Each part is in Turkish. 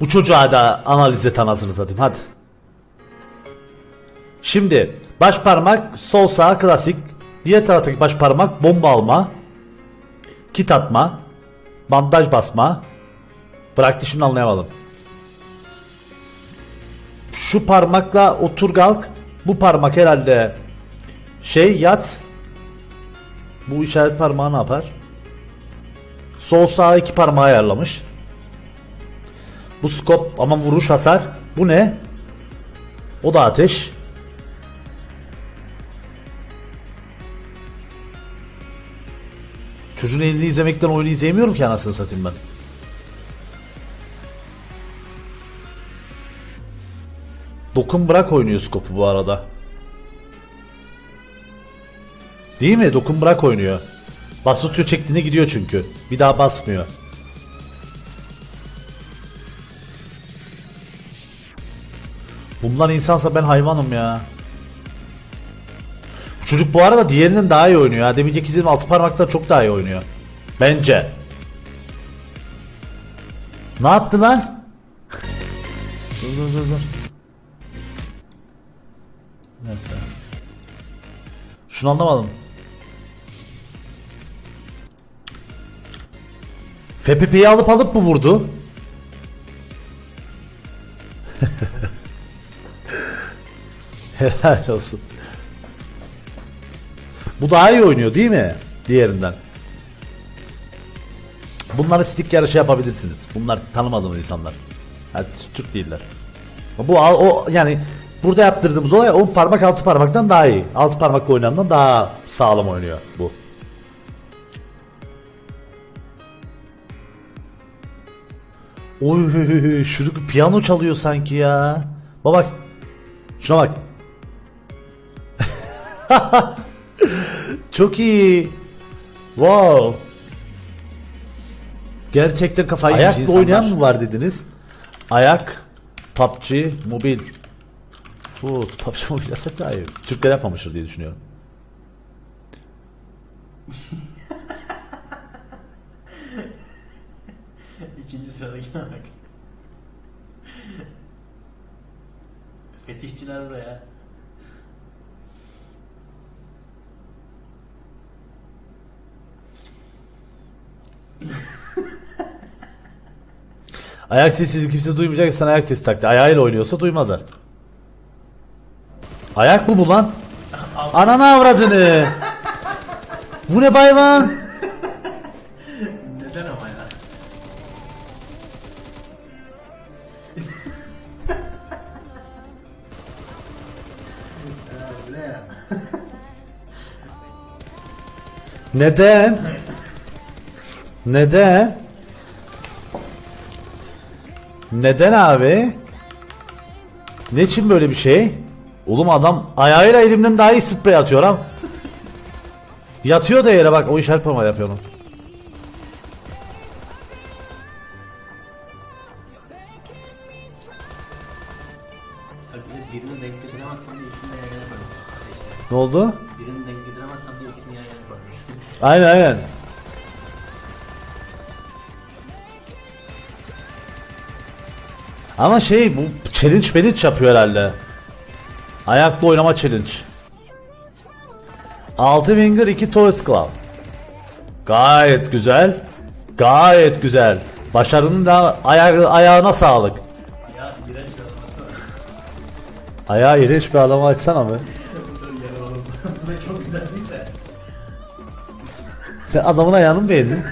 Bu çocuğa da analiz et anasını satayım hadi. Şimdi baş parmak sol sağ klasik. Diğer taraftaki baş parmak bomba alma. Kit atma. Bandaj basma. Bıraktı şimdi anlayamadım. Şu parmakla otur kalk. Bu parmak herhalde şey yat. Bu işaret parmağı ne yapar? Sol sağ iki parmağı ayarlamış. Bu skop ama vuruş hasar. Bu ne? O da ateş. Çocuğun elini izlemekten oyunu izleyemiyorum ki anasını satayım ben. Dokun bırak oynuyor skopu bu arada. Değil mi? Dokun bırak oynuyor. Bas tutuyor çektiğine gidiyor çünkü. Bir daha basmıyor. Bunlar insansa ben hayvanım ya. Bu çocuk bu arada diğerinden daha iyi oynuyor. Ha. Demeyecek izledim altı parmakta çok daha iyi oynuyor. Bence. Ne yaptı lan? dur dur dur dur. Dakika. Şunu anlamadım. FPP'yi alıp alıp mı vurdu? Helal olsun. Bu daha iyi oynuyor değil mi? Diğerinden. Bunları stick yarışı yapabilirsiniz. Bunlar tanımadığım insanlar. Yani Türk değiller. Bu o yani burada yaptırdığımız olay 10 parmak 6 parmaktan daha iyi. 6 parmakla oynanandan daha sağlam oynuyor bu. Oy çocuk piyano çalıyor sanki ya. Bak bak. Şuna bak. Çok iyi. Wow. Gerçekten kafayı yemiş Ayakla insanlar. oynayan mı var dediniz? Ayak, PUBG, mobil. Foot, PUBG mobil yasak daha iyi. Türkler yapmamıştır diye düşünüyorum. İkinci sıradaki bak. Fetişçiler buraya. Ayak sesi kimse duymayacak sen ayak sesi taktı. Ayağıyla oynuyorsa duymazlar. Ayak mı bu lan? Ananı avradını. bu ne bayvan? Neden ama ya. Neden? Neden? Neden abi? Ne için böyle bir şey? Oğlum adam ayağıyla elimden daha iyi sprey atıyor ha. Yatıyor da yere bak o işaret parmağı yapıyor onu. De denk getiremezsem ikisini de yan yana Ne oldu? birini denk getiremezsem diye ikisini yan yana koymuş. Aynen aynen. Ama şey bu challenge challenge yapıyor herhalde. Ayakla oynama challenge. 6 finger 2 toes claw. Gayet güzel. Gayet güzel. Başarının da aya ayağına sağlık. Ayağı iğrenç bir adamı açsana de. Sen adamın ayağını mı beğendin?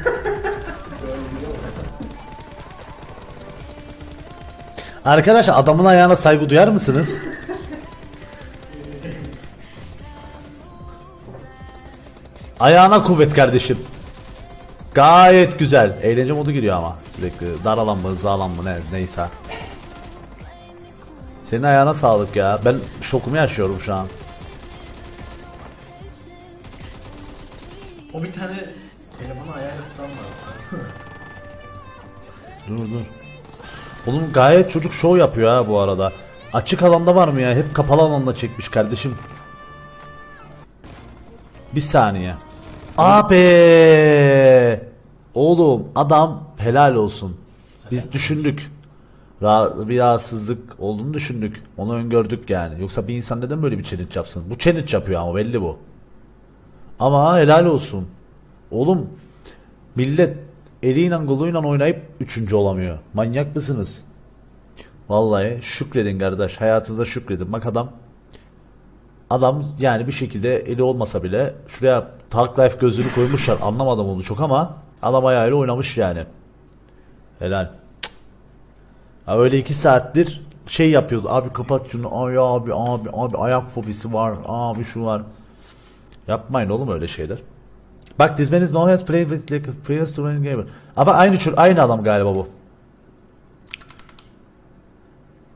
Arkadaşlar adamın ayağına saygı duyar mısınız? Ayağına kuvvet kardeşim. Gayet güzel. Eğlence modu giriyor ama sürekli. Dar alan mı, hızlı alan mı ne, neyse. Senin ayağına sağlık ya. Ben şokumu yaşıyorum şu an. O bir tane telefonu ayağıyla tutan var. Dur dur. Oğlum gayet çocuk şov yapıyor ha bu arada. Açık alanda var mı ya? Hep kapalı alanda çekmiş kardeşim. Bir saniye. Abi. Oğlum adam helal olsun. Biz düşündük. ra- bir rahatsızlık olduğunu düşündük. Onu öngördük yani. Yoksa bir insan neden böyle bir challenge yapsın? Bu challenge yapıyor ama belli bu. Ama helal olsun. Oğlum millet eliyle goluyla oynayıp üçüncü olamıyor. Manyak mısınız? Vallahi şükredin kardeş. Hayatınıza şükredin. Bak adam adam yani bir şekilde eli olmasa bile şuraya Talk Life gözlüğünü koymuşlar. Anlamadım onu çok ama adam ayağıyla oynamış yani. Helal. Ha öyle iki saattir şey yapıyordu. Abi kapat şunu. Ay abi abi abi ayak fobisi var. Abi şu var. Yapmayın oğlum öyle şeyler. Bak dizmeniz no hands play with like a previous to winning gamer. Ama aynı çür aynı adam galiba bu.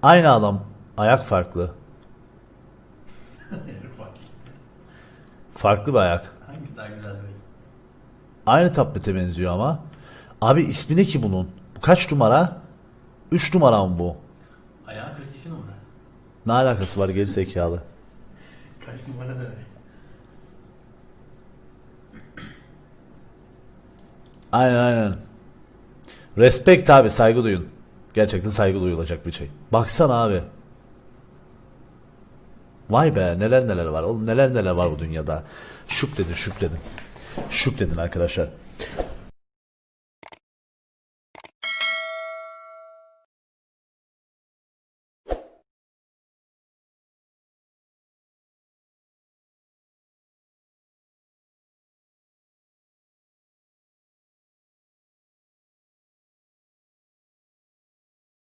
Aynı adam. Ayak farklı. Farklı bir ayak. Hangisi daha güzel böyle? Aynı tablete benziyor ama. Abi ismi ne ki bunun? Bu kaç numara? 3 numara mı bu? Ayağı 42 numara. Ne alakası var geri zekalı? Kaç numara da öyle. Aynen aynen. Respect abi saygı duyun. Gerçekten saygı duyulacak bir şey. Baksana abi. Vay be neler neler var. Oğlum neler neler var bu dünyada. Şükredin şükredin. Şükredin arkadaşlar.